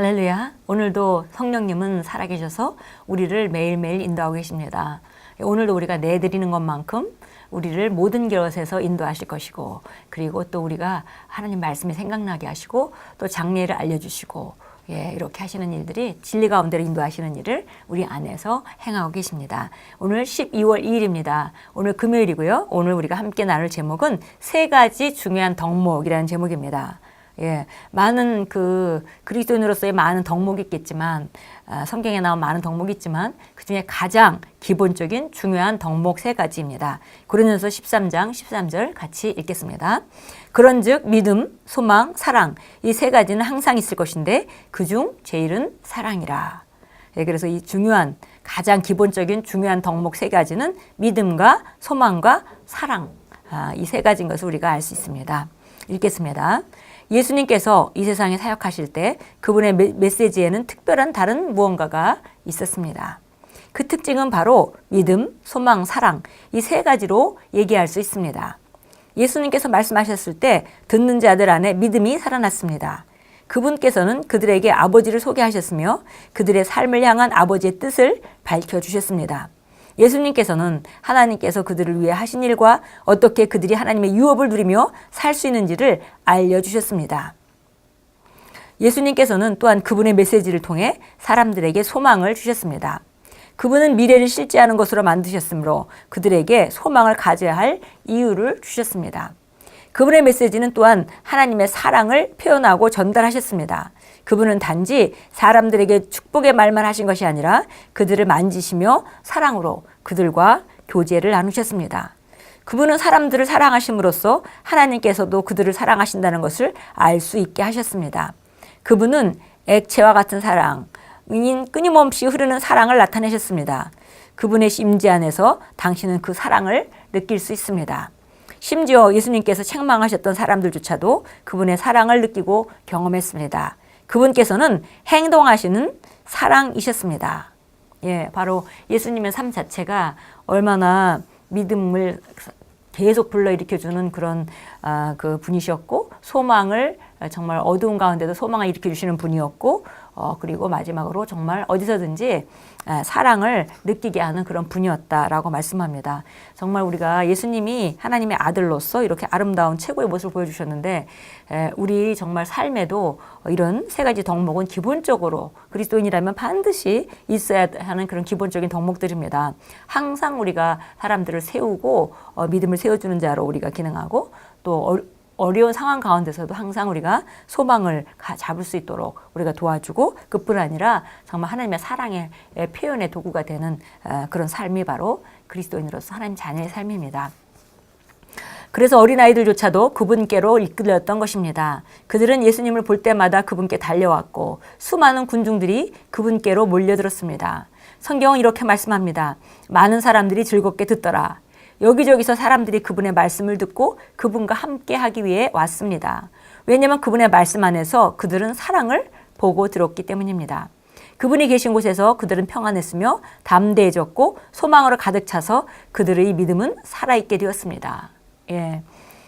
할렐루야. 오늘도 성령님은 살아계셔서 우리를 매일매일 인도하고 계십니다. 오늘도 우리가 내드리는 것만큼 우리를 모든 것에서 인도하실 것이고 그리고 또 우리가 하나님 말씀이 생각나게 하시고 또 장례를 알려주시고 예, 이렇게 하시는 일들이 진리 가운데로 인도하시는 일을 우리 안에서 행하고 계십니다. 오늘 12월 2일입니다. 오늘 금요일이고요. 오늘 우리가 함께 나눌 제목은 세 가지 중요한 덕목이라는 제목입니다. 예, 많은 그 그리스도인으로서의 많은 덕목이 있겠지만 아, 성경에 나온 많은 덕목이 있지만 그 중에 가장 기본적인 중요한 덕목 세 가지입니다. 고린도서 13장 13절 같이 읽겠습니다. 그런즉 믿음, 소망, 사랑 이 세 가지는 항상 있을 것인데 그중 제일은 사랑이라. 예, 그래서 이 중요한 가장 기본적인 중요한 덕목 세 가지는 믿음과 소망과 사랑 아, 이 세 가지인 것을 우리가 알 수 있습니다. 읽겠습니다. 예수님께서 이 세상에 사역하실 때 그분의 메- 메시지에는 특별한 다른 무언가가 있었습니다. 그 특징은 바로 믿음, 소망, 사랑 이 세 가지로 얘기할 수 있습니다. 예수님께서 말씀하셨을 때 듣는 자들 안에 믿음이 살아났습니다. 그분께서는 그들에게 아버지를 소개하셨으며 그들의 삶을 향한 아버지의 뜻을 밝혀주셨습니다. 예수님께서는 하나님께서 그들을 위해 하신 일과 어떻게 그들이 하나님의 유업을 누리며 살 수 있는지를 알려주셨습니다. 예수님께서는 또한 그분의 메시지를 통해 사람들에게 소망을 주셨습니다. 그분은 미래를 실제하는 것으로 만드셨으므로 그들에게 소망을 가져야 할 이유를 주셨습니다. 그분의 메시지는 또한 하나님의 사랑을 표현하고 전달하셨습니다. 그분은 단지 사람들에게 축복의 말만 하신 것이 아니라 그들을 만지시며 사랑으로 그들과 교제를 나누셨습니다. 그분은 사람들을 사랑하심으로써 하나님께서도 그들을 사랑하신다는 것을 알 수 있게 하셨습니다. 그분은 액체와 같은 사랑, 인 끊임없이 흐르는 사랑을 나타내셨습니다. 그분의 심지 안에서 당신은 그 사랑을 느낄 수 있습니다. 심지어 예수님께서 책망하셨던 사람들조차도 그분의 사랑을 느끼고 경험했습니다. 그분께서는 행동하시는 사랑이셨습니다. 예, 바로 예수님의 삶 자체가 얼마나 믿음을 계속 불러일으켜주는 그런 아, 그 분이셨고 소망을 정말 어두운 가운데도 소망을 일으켜주시는 분이었고 어, 그리고 마지막으로 정말 어디서든지 아, 사랑을 느끼게 하는 그런 분이었다라고 말씀합니다. 정말 우리가 예수님이 하나님의 아들로서 이렇게 아름다운 최고의 모습을 보여주셨는데 에, 우리 정말 삶에도 이런 세 가지 덕목은 기본적으로 그리스도인이라면 반드시 있어야 하는 그런 기본적인 덕목들입니다. 항상 우리가 사람들을 세우고 어, 믿음을 세워주는 자로 우리가 기능하고 또 어, 어려운 상황 가운데서도 항상 우리가 소망을 가- 잡을 수 있도록 우리가 도와주고 그뿐 아니라 정말 하나님의 사랑의 에, 표현의 도구가 되는 어, 그런 삶이 바로 그리스도인으로서 하나님 자녀의 삶입니다. 그래서 어린아이들조차도 그분께로 이끌렸던 것입니다. 그들은 예수님을 볼 때마다 그분께 달려왔고 수많은 군중들이 그분께로 몰려들었습니다. 성경은 이렇게 말씀합니다. 많은 사람들이 즐겁게 듣더라. 여기저기서 사람들이 그분의 말씀을 듣고 그분과 함께 하기 위해 왔습니다. 왜냐하면 그분의 말씀 안에서 그들은 사랑을 보고 들었기 때문입니다. 그분이 계신 곳에서 그들은 평안했으며 담대해졌고 소망으로 가득 차서 그들의 믿음은 살아있게 되었습니다. 예.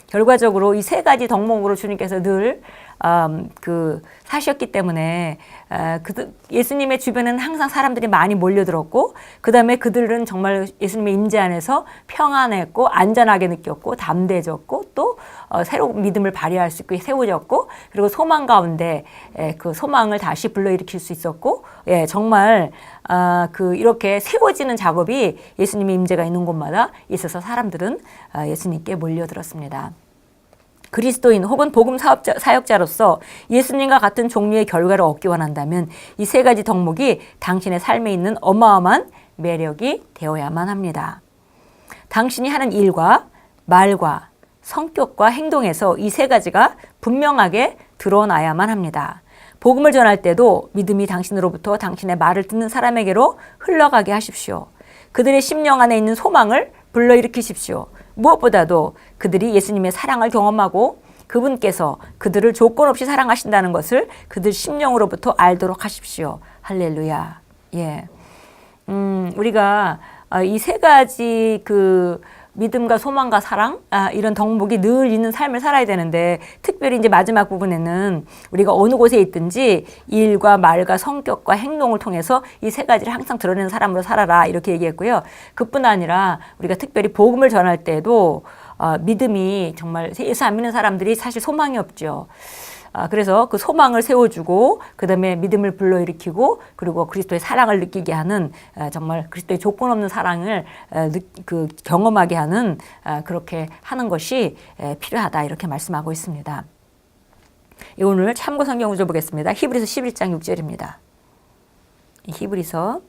결과적으로 이 세 가지 덕목으로 주님께서 늘, 음, 그, 사셨기 때문에, 어, 그, 예수님의 주변에는 항상 사람들이 많이 몰려들었고, 그 다음에 그들은 정말 예수님의 임재 안에서 평안했고, 안전하게 느꼈고, 담대해졌고, 또, 어, 새로운 믿음을 발휘할 수 있고, 세워졌고, 그리고 소망 가운데, 예, 그 소망을 다시 불러일으킬 수 있었고, 예, 정말, 아, 그, 이렇게 세워지는 작업이 예수님의 임재가 있는 곳마다 있어서 사람들은 아, 예수님께 몰려들었습니다. 그리스도인 혹은 복음 사업자, 사역자로서 예수님과 같은 종류의 결과를 얻기 원한다면 이 세 가지 덕목이 당신의 삶에 있는 어마어마한 매력이 되어야만 합니다. 당신이 하는 일과 말과 성격과 행동에서 이 세 가지가 분명하게 드러나야만 합니다. 복음을 전할 때도 믿음이 당신으로부터 당신의 말을 듣는 사람에게로 흘러가게 하십시오. 그들의 심령 안에 있는 소망을 불러일으키십시오. 무엇보다도 그들이 예수님의 사랑을 경험하고 그분께서 그들을 조건 없이 사랑하신다는 것을 그들 심령으로부터 알도록 하십시오. 할렐루야. 예. 음, 우리가 이 세 가지 그 믿음과 소망과 사랑 아, 이런 덕목이 늘 있는 삶을 살아야 되는데 특별히 이제 마지막 부분에는 우리가 어느 곳에 있든지 일과 말과 성격과 행동을 통해서 이 세 가지를 항상 드러내는 사람으로 살아라 이렇게 얘기했고요. 그뿐 아니라 우리가 특별히 복음을 전할 때도 어, 믿음이 정말 예수 안 믿는 사람들이 사실 소망이 없죠. 아, 그래서 그 소망을 세워주고 그다음에 믿음을 불러일으키고 그리고 그리스도의 사랑을 느끼게 하는 아, 정말 그리스도의 조건 없는 사랑을 아, 느, 그 경험하게 하는 아, 그렇게 하는 것이 에, 필요하다 이렇게 말씀하고 있습니다. 이 오늘 참고 성경 구절 보겠습니다. 히브리서 11장 6절입니다. 히브리서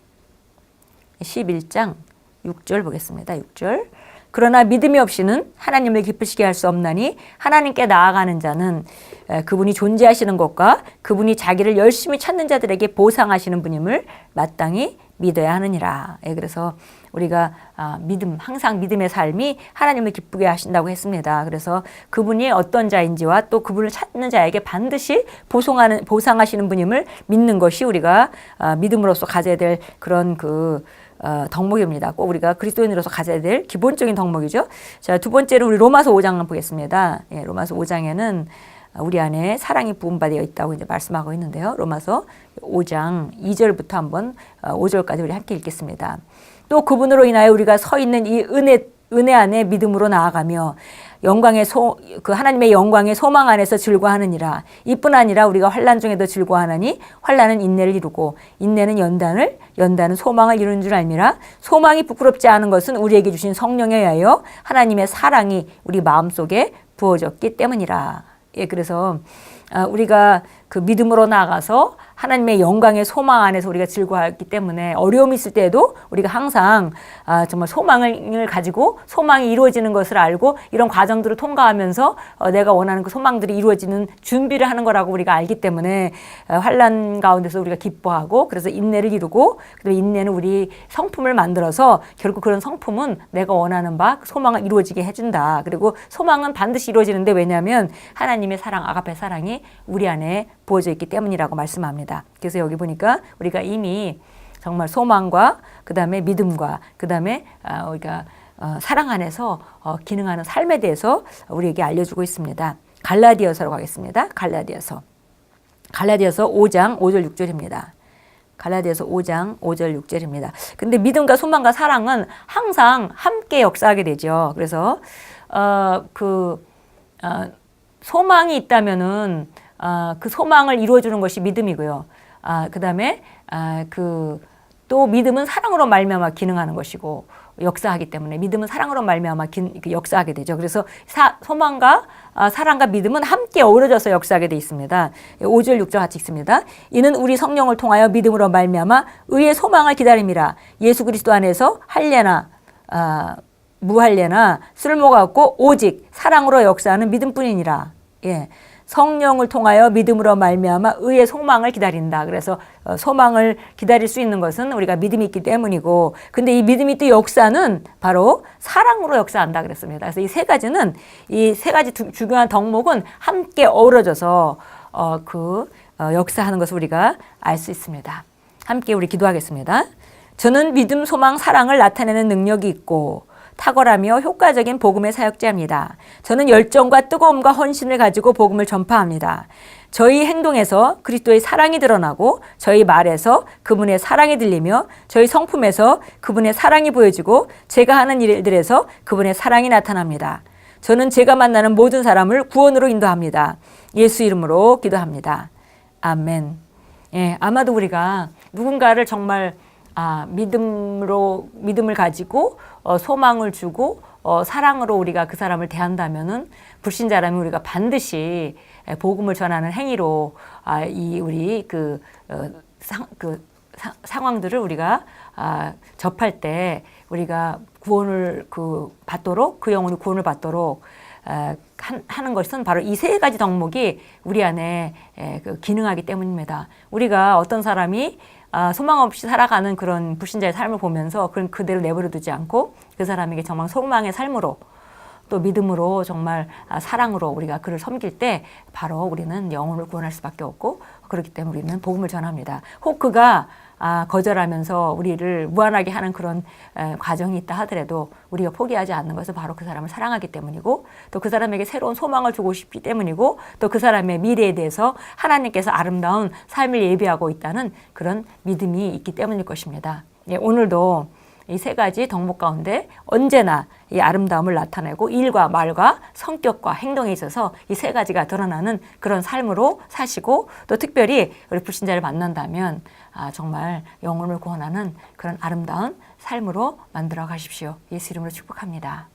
11장 6절 보겠습니다. 6절. 그러나 믿음이 없이는 하나님을 기쁘시게 할 수 없나니 하나님께 나아가는 자는 에, 그분이 존재하시는 것과 그분이 자기를 열심히 찾는 자들에게 보상하시는 분임을 마땅히 믿어야 하느니라. 예, 그래서 우리가 아, 믿음, 항상 믿음의 삶이 하나님을 기쁘게 하신다고 했습니다. 그래서 그분이 어떤 자인지와 또 그분을 찾는 자에게 반드시 보상하는, 보상하시는 분임을 믿는 것이 우리가 아, 믿음으로서 가져야 될 그런 그 어, 덕목입니다. 꼭 우리가 그리스도인으로서 가져야 될 기본적인 덕목이죠. 자, 두 번째로 우리 로마서 5장 보겠습니다. 예, 로마서 5장에는 우리 안에 사랑이 부음받아 있다고 이제 말씀하고 있는데요. 로마서 5장 2절부터 한번 5절까지 우리 함께 읽겠습니다. 또 그분으로 인하여 우리가 서 있는 이 은혜 은혜 안에 믿음으로 나아가며 영광의 소, 그 하나님의 영광의 소망 안에서 즐거워하느니라. 이뿐 아니라 우리가 환란 중에도 즐거워하나니 환란은 인내를 이루고 인내는 연단을 연단은 소망을 이루는 줄 알미라. 소망이 부끄럽지 않은 것은 우리에게 주신 성령에 의하여 하나님의 사랑이 우리 마음속에 부어졌기 때문이라. 예, 그래서 아, 우리가 그 믿음으로 나아가서 하나님의 영광의 소망 안에서 우리가 즐거워하기 때문에 어려움이 있을 때도 우리가 항상 아, 정말 소망을 가지고 소망이 이루어지는 것을 알고 이런 과정들을 통과하면서 어, 내가 원하는 그 소망들이 이루어지는 준비를 하는 거라고 우리가 알기 때문에 어, 환란 가운데서 우리가 기뻐하고 그래서 인내를 이루고 그다음에 인내는 우리 성품을 만들어서 결국 그런 성품은 내가 원하는 바그 소망을 이루어지게 해준다. 그리고 소망은 반드시 이루어지는데 왜냐하면 하나님의 사랑 아가페 사랑이 우리 안에 부어져 있기 때문이라고 말씀합니다. 그래서 여기 보니까 우리가 이미 정말 소망과 그 다음에 믿음과 그 다음에 아, 우리가 어, 사랑 안에서 어, 기능하는 삶에 대해서 우리에게 알려주고 있습니다. 갈라디아서로 가겠습니다. 갈라디아서. 갈라디아서 5장 5절 6절입니다. 갈라디아서 5장 5절 6절입니다. 근데 믿음과 소망과 사랑은 항상 함께 역사하게 되죠. 그래서 어그 어, 소망이 있다면은 아, 그 소망을 이루어주는 것이 믿음이고요. 아, 그다음에 아, 그또 믿음은 사랑으로 말미암아 기능하는 것이고 역사하기 때문에 믿음은 사랑으로 말미암아 긴- 그 역사하게 되죠. 그래서 사, 소망과 아, 사랑과 믿음은 함께 어우러져서 역사하게 돼 있습니다. 5절 6절 같이 읽습니다. 이는 우리 성령을 통하여 믿음으로 말미암아 의의 소망을 기다림이라 예수 그리스도 안에서 할례나 아, 무할례나 쓸모가 없고 오직 사랑으로 역사하는 믿음뿐이니라. 예. 성령을 통하여 믿음으로 말미암아 의의 소망을 기다린다. 그래서 어, 소망을 기다릴 수 있는 것은 우리가 믿음이 있기 때문이고, 근데 이 믿음이 또 역사는 바로 사랑으로 역사한다 그랬습니다. 그래서 이 세 가지는 이 세 가지 두- 중요한 덕목은 함께 어우러져서 어, 그 어, 역사하는 것을 우리가 알 수 있습니다. 함께 우리 기도하겠습니다. 저는 믿음, 소망, 사랑을 나타내는 능력이 있고 탁월하며 효과적인 복음의 사역자입니다. 저는 열정과 뜨거움과 헌신을 가지고 복음을 전파합니다. 저희 행동에서 그리스도의 사랑이 드러나고 저희 말에서 그분의 사랑이 들리며 저희 성품에서 그분의 사랑이 보여지고 제가 하는 일들에서 그분의 사랑이 나타납니다. 저는 제가 만나는 모든 사람을 구원으로 인도합니다. 예수 이름으로 기도합니다. 아멘. 예, 아마도 우리가 누군가를 정말 아, 믿음으로 믿음을 가지고 어, 소망을 주고 어, 사랑으로 우리가 그 사람을 대한다면은 불신자라면 우리가 반드시 에, 복음을 전하는 행위로 아, 이 우리 그, 어, 상, 그 사- 상황들을 우리가 아, 접할 때 우리가 구원을 그 받도록 그 영혼이 구원을 받도록 에, 한, 하는 것은 바로 이 세 가지 덕목이 우리 안에 에, 그 기능하기 때문입니다. 우리가 어떤 사람이 아, 소망 없이 살아가는 그런 불신자의 삶을 보면서 그런 그대로 내버려 두지 않고 그 사람에게 정말 소망의 삶으로 또 믿음으로 정말 아, 사랑으로 우리가 그를 섬길 때 바로 우리는 영혼을 구원할 수밖에 없고 그렇기 때문에 우리는 복음을 전합니다. 혹 그가 아, 거절하면서 우리를 무한하게 하는 그런 에, 과정이 있다 하더라도 우리가 포기하지 않는 것은 바로 그 사람을 사랑하기 때문이고 또 그 사람에게 새로운 소망을 주고 싶기 때문이고 또 그 사람의 미래에 대해서 하나님께서 아름다운 삶을 예비하고 있다는 그런 믿음이 있기 때문일 것입니다. 예, 오늘도 이 세 가지 덕목 가운데 언제나 이 아름다움을 나타내고 일과 말과 성격과 행동에 있어서 이 세 가지가 드러나는 그런 삶으로 사시고 또 특별히 우리 불신자를 만난다면 아, 정말 영혼을 구원하는 그런 아름다운 삶으로 만들어 가십시오. 예수 이름으로 축복합니다.